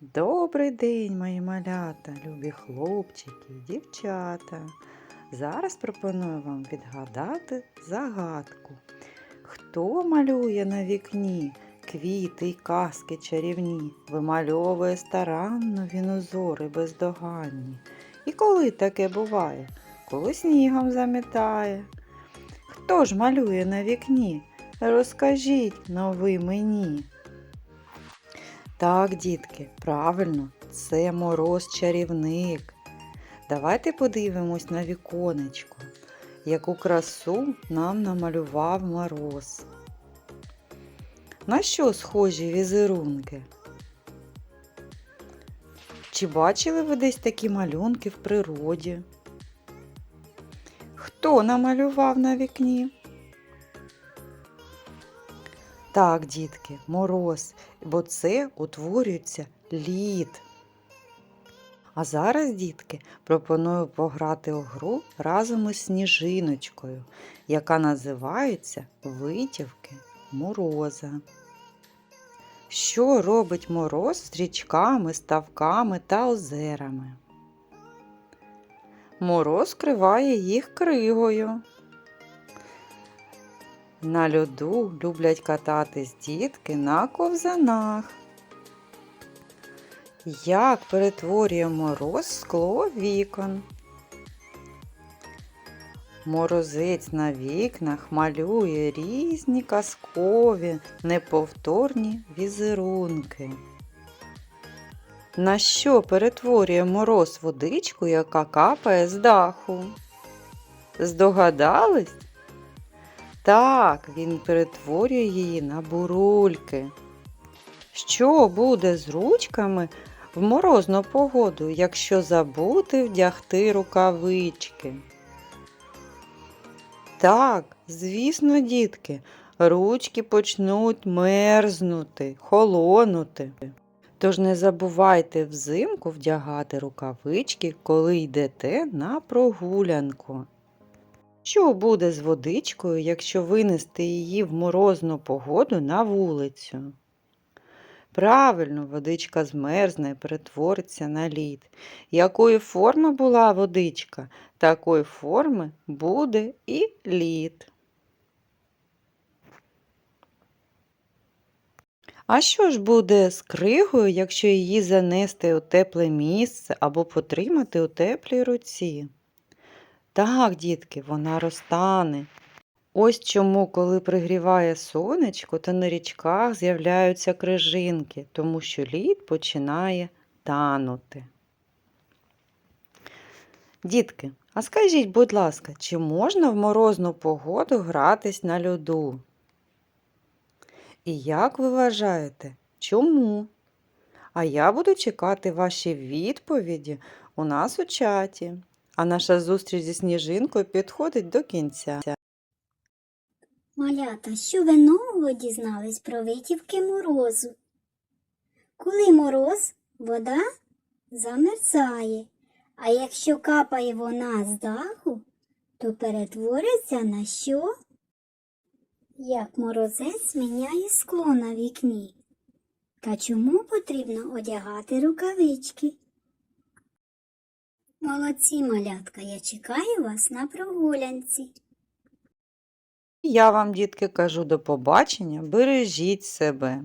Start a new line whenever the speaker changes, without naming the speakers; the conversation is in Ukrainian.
Добрий день, мої малята, любі хлопчики, дівчата. Зараз пропоную вам відгадати загадку. Хто малює на вікні квіти й казки чарівні, вимальовує старанно він узори бездоганні. І коли таке буває, коли снігом замітає. Хто ж малює на вікні? Розкажіть но ви мені. Так, дітки, правильно, це мороз чарівник. Давайте подивимось на віконечко, яку красу нам намалював мороз. На що схожі візерунки? Чи бачили ви десь такі малюнки в природі? Хто намалював на вікні? Так, дітки, мороз, бо це утворюється лід. А зараз, дітки, пропоную пограти у гру разом із сніжиночкою, яка називається Витівки мороза. Що робить мороз з річками, ставками та озерами? Мороз криває їх кригою. На льоду люблять кататись дітки на ковзанах. Як перетворює мороз скло вікон? Морозець на вікнах малює різні казкові, неповторні візерунки. На що перетворює мороз водичку, яка капає з даху? Здогадались? Так, він перетворює її на бурульки. Що буде з ручками в морозну погоду, якщо забути вдягти рукавички? Так, звісно, дітки, ручки почнуть мерзнути, холонути. Тож не забувайте взимку вдягати рукавички, коли йдете на прогулянку. Що буде з водичкою, якщо винести її в морозну погоду на вулицю? Правильно, водичка змерзне і перетвориться на лід. Якої форми була водичка, такої форми буде і лід. А що ж буде з кригою, якщо її занести у тепле місце або потримати у теплій руці? Так, дітки, вона розтане. Ось чому, коли пригріває сонечко, то на річках з'являються крижинки, тому що лід починає танути. Дітки, а скажіть, будь ласка, чи можна в морозну погоду гратись на льоду? І як ви вважаєте, чому? А я буду чекати ваші відповіді у нас у чаті. А наша зустріч зі сніжинкою підходить до кінця.
Малята, що ви нового дізнались про витівки морозу? Коли мороз, вода замерзає, а якщо капає вона з даху, то перетвориться на що? Як морозець міняє скло на вікні. Та чому потрібно одягати рукавички? Молодці, малятка, я чекаю вас на прогулянці.
Я вам, дітки, кажу до побачення, бережіть себе.